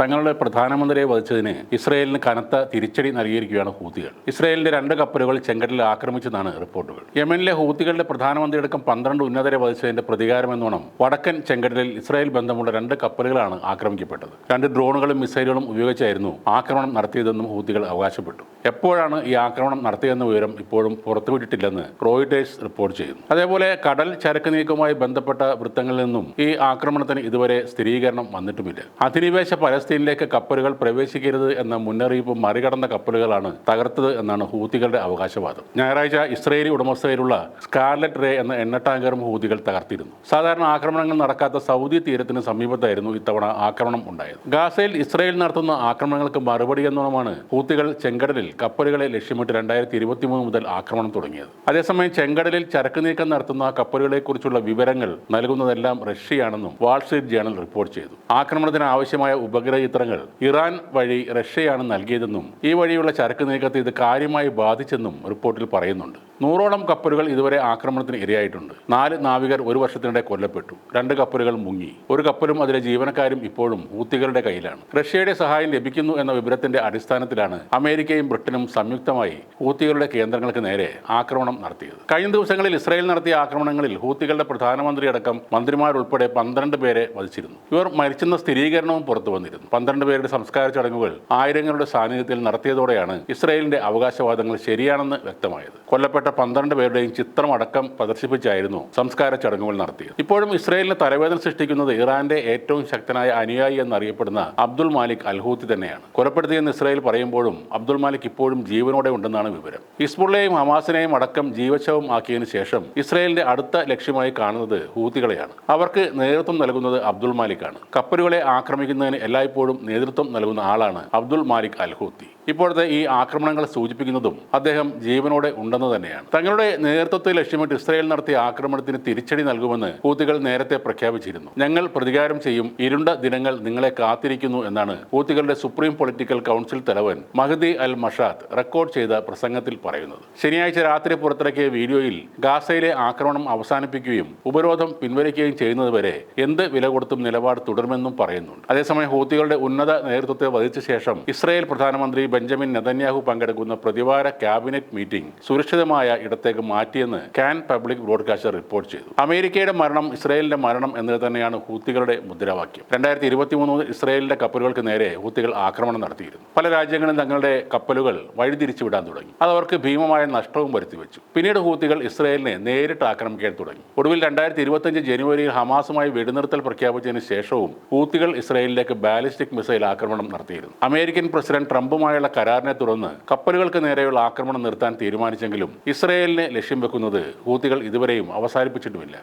തങ്ങളുടെ പ്രധാനമന്ത്രിയെ വധിച്ചതിന് ഇസ്രയേലിന് കനത്ത തിരിച്ചടി നൽകിയിരിക്കുകയാണ് ഹൂത്തികൾ. ഇസ്രയേലിന്റെ രണ്ട് കപ്പലുകൾ ചെങ്കടലിൽ ആക്രമിച്ചെന്നാണ് റിപ്പോർട്ടുകൾ. യമനിലെ ഹൂത്തികളുടെ പ്രധാനമന്ത്രിയടക്കം പന്ത്രണ്ട് ഉന്നതരെ വധിച്ചതിന്റെ പ്രതികാരമെന്നോണം വടക്കൻ ചെങ്കടലിൽ ഇസ്രായേൽ ബന്ധമുള്ള രണ്ട് കപ്പലുകളാണ് ആക്രമിക്കപ്പെട്ടത്. രണ്ട് ഡ്രോണുകളും മിസൈലുകളും ഉപയോഗിച്ചായിരുന്നു ആക്രമണം നടത്തിയതെന്നും ഹൂത്തികൾ അവകാശപ്പെട്ടു. എപ്പോഴാണ് ഈ ആക്രമണം നടത്തിയെന്ന വിവരം ഇപ്പോഴും പുറത്തുവിട്ടിട്ടില്ലെന്ന് റോയിട്ടേഴ്സ് റിപ്പോർട്ട് ചെയ്യുന്നു. അതേപോലെ കടൽ ചരക്ക് നീക്കവുമായി ബന്ധപ്പെട്ട വൃത്തങ്ങളിൽ നിന്നും ഈ ആക്രമണത്തിന് ഇതുവരെ സ്ഥിരീകരണം വന്നിട്ടുമില്ല. അധിനിവേശ പലസ്തീനിലേക്ക് കപ്പലുകൾ പ്രവേശിക്കരുത് എന്ന മുന്നറിയിപ്പ് മറികടന്ന കപ്പലുകളാണ് തകർത്തത് എന്നാണ് ഹൂത്തികളുടെ അവകാശവാദം. ഞായറാഴ്ച ഇസ്രയേലി ഉടമസ്ഥതയിലുള്ള സ്കാർലറ്റ് റേ എന്ന എണ്ണ ടാങ്കറും ഹൂതികൾ തകർത്തിരുന്നു. സാധാരണ ആക്രമണങ്ങൾ നടക്കാത്ത സൗദി തീരത്തിന് സമീപത്തായിരുന്നു ഇത്തവണ ആക്രമണം ഉണ്ടായത്. ഗാസയിൽ ഇസ്രയേൽ നടത്തുന്ന ആക്രമണങ്ങൾക്ക് മറുപടി എന്നോണമാണ് ഹൂത്തികൾ ചെങ്കടലിൽ കപ്പലുകളെ ലക്ഷ്യമിട്ട് രണ്ടായിരത്തി ഇരുപത്തി മൂന്ന് മുതൽ ആക്രമണം തുടങ്ങിയത്. അതേസമയം ചെങ്കടലിൽ ചരക്ക് നീക്കം നടത്തുന്ന കപ്പലുകളെക്കുറിച്ചുള്ള വിവരങ്ങൾ നൽകുന്നതെല്ലാം റഷ്യയാണെന്നും വാൾസ്ട്രീറ്റ് ജേണൽ റിപ്പോർട്ട് ചെയ്തു. ആക്രമണത്തിന് ആവശ്യമായ ഉപഗ്രഹ ചിത്രങ്ങൾ ഇറാൻ വഴി റഷ്യയാണ് നൽകിയതെന്നും ഈ വഴിയുള്ള ചരക്ക് നീക്കത്തെ ഇത് കാര്യമായി ബാധിച്ചെന്നും റിപ്പോർട്ടിൽ പറയുന്നുണ്ട്. നൂറോളം കപ്പലുകൾ ഇതുവരെ ആക്രമണത്തിന് ഇരയായിട്ടുണ്ട്. നാല് നാവികർ ഒരു വർഷത്തിനിടെ കൊല്ലപ്പെട്ടു. രണ്ട് കപ്പലുകൾ മുങ്ങി. ഒരു കപ്പലും അതിലെ ജീവനക്കാരും ഇപ്പോഴും ഹൂത്തികളുടെ കയ്യിലാണ്. റഷ്യയുടെ സഹായം ലഭിക്കുന്നു എന്ന വിവരത്തിന്റെ അടിസ്ഥാനത്തിലാണ് അമേരിക്കയും ബ്രിട്ടനും സംയുക്തമായി ഹൂത്തികളുടെ കേന്ദ്രങ്ങൾക്ക് നേരെ ആക്രമണം നടത്തിയത്. കഴിഞ്ഞ ദിവസങ്ങളിൽ ഇസ്രായേൽ നടത്തിയ ആക്രമണങ്ങളിൽ ഹൂത്തികളുടെ പ്രധാനമന്ത്രി അടക്കം മന്ത്രിമാരുൾപ്പെടെ പന്ത്രണ്ട് പേരെ വധിച്ചിരുന്നു. ഇവർ മരിച്ചെന്ന സ്ഥിരീകരണവും പുറത്തു വന്നിരുന്നു. പന്ത്രണ്ട് പേരുടെ സംസ്കാര ചടങ്ങുകൾ ആയിരങ്ങളുടെ സാന്നിധ്യത്തിൽ നടത്തിയതോടെയാണ് ഇസ്രായേലിന്റെ അവകാശവാദങ്ങൾ ശരിയാണെന്ന് വ്യക്തമായത്. കൊല്ലപ്പെട്ട പന്ത്രണ്ട് പേരുടെയും ചിത്രം അടക്കം പ്രദർശിപ്പിച്ചായിരുന്നു സംസ്കാര ചടങ്ങുകൾ നടത്തിയത്. ഇപ്പോഴും ഇസ്രയേലിന് തലവേദന സൃഷ്ടിക്കുന്നത് ഇറാന്റെ ഏറ്റവും ശക്തനായ അനുയായി എന്നറിയപ്പെടുന്ന അബ്ദുൾ മാലിക് അൽഹൂത്തി തന്നെയാണ്. കൊലപ്പെടുത്തിയെന്ന് ഇസ്രയേൽ പറയുമ്പോഴും അബ്ദുൾ മാലിക് ഇപ്പോഴും ജീവനോടെ ഉണ്ടെന്നാണ് വിവരം. ഹിസ്ബുള്ളയെയും ഹമാസിനെയും അടക്കം ജീവശവം ആക്കിയതിനു ശേഷം ഇസ്രയേലിന്റെ അടുത്ത ലക്ഷ്യമായി കാണുന്നത് ഹൂത്തികളെയാണ്. അവർക്ക് നേതൃത്വം നൽകുന്നത് അബ്ദുൾ മാലിക്കാണ്. കപ്പലുകളെ ആക്രമിക്കുന്നതിന് എല്ലായ്പ്പോഴും നേതൃത്വം നൽകുന്ന ആളാണ് അബ്ദുൾ മാലിക് അൽഹൂത്തി. ഇപ്പോഴത്തെ ഈ ആക്രമണങ്ങൾ സൂചിപ്പിക്കുന്നതും അദ്ദേഹം ജീവനോടെ ഉണ്ടെന്ന് തന്നെയാണ്. തങ്ങളുടെ നേതൃത്വത്തെ ലക്ഷ്യമിട്ട് ഇസ്രായേൽ നടത്തിയ ആക്രമണത്തിന് തിരിച്ചടി നൽകുമെന്ന് ഹൂത്തികൾ നേരത്തെ പ്രഖ്യാപിച്ചിരുന്നു. ഞങ്ങൾ പ്രതികാരം ചെയ്യും. ഇരുണ്ട ദിനങ്ങൾ നിങ്ങളെ കാത്തിരിക്കുന്നു എന്നാണ് ഹൂത്തികളുടെ സുപ്രീം പൊളിറ്റിക്കൽ കൗൺസിൽ തലവൻ മഹദി അൽ മഷാദ് റെക്കോർഡ് ചെയ്ത പ്രസംഗത്തിൽ പറയുന്നത്. ശനിയാഴ്ച രാത്രി പുറത്തിറക്കിയ വീഡിയോയിൽ ഗാസയിലെ ആക്രമണം അവസാനിപ്പിക്കുകയും ഉപരോധം പിൻവലിക്കുകയും ചെയ്യുന്നതുവരെ എന്ത് വില കൊടുത്തും നിലപാട് തുടരുമെന്നും പറയുന്നുണ്ട്. അതേസമയം ഹൂത്തികളുടെ ഉന്നത നേതൃത്വത്തെ വധിച്ച ശേഷം ഇസ്രായേൽ പ്രധാനമന്ത്രി ബെഞ്ചമിൻ നെതന്യാഹു പങ്കെടുക്കുന്ന പ്രതിവാര ക്യാബിനറ്റ് മീറ്റിംഗ് സുരക്ഷിതമായ ഇടത്തേക്ക് മാറ്റിയെന്ന് കാൻ പബ്ലിക് ബ്രോഡ്കാസ്റ്റർ റിപ്പോർട്ട് ചെയ്തു. അമേരിക്കയുടെ മരണം ഇസ്രായേലിന്റെ മരണം എന്നത് തന്നെയാണ് ഹൂത്തികളുടെ മുദ്രാവാക്യം. രണ്ടായിരത്തി ഇരുപത്തി മൂന്ന് ഇസ്രായേലിന്റെ കപ്പലുകൾക്ക് നേരെ ഹൂത്തികൾ ആക്രമണം നടത്തിയിരുന്നു. പല രാജ്യങ്ങളും തങ്ങളുടെ കപ്പലുകൾ വഴിതിരിച്ചു വിടാൻ തുടങ്ങി. അത് അവർക്ക് ഭീമമായ നഷ്ടവും വരുത്തിവെച്ചു. പിന്നീട് ഹൂത്തികൾ ഇസ്രായേലിനെ നേരിട്ട് ആക്രമിക്കാൻ തുടങ്ങി. ഒടുവിൽ രണ്ടായിരത്തി ഇരുപത്തഞ്ച് ജനുവരിയിൽ ഹമാസുമായി വെടിനിർത്തൽ പ്രഖ്യാപിച്ചതിന് ശേഷവും ഹൂത്തികൾ ഇസ്രായേലിലേക്ക് ബാലിസ്റ്റിക് മിസൈൽ ആക്രമണം നടത്തിയിരുന്നു. അമേരിക്കൻ പ്രസിഡന്റ് ട്രംപുമായുള്ള കരാറിനെ തുടർന്ന് കപ്പലുകൾക്ക് നേരെയുള്ള ആക്രമണം നിർത്താൻ തീരുമാനിച്ചെങ്കിലും ഇസ്രായേലിനെ ലക്ഷ്യം വെക്കുന്നത് ഹൂത്തികൾ ഇതുവരെയും അവസാനിപ്പിച്ചിട്ടുമില്ല.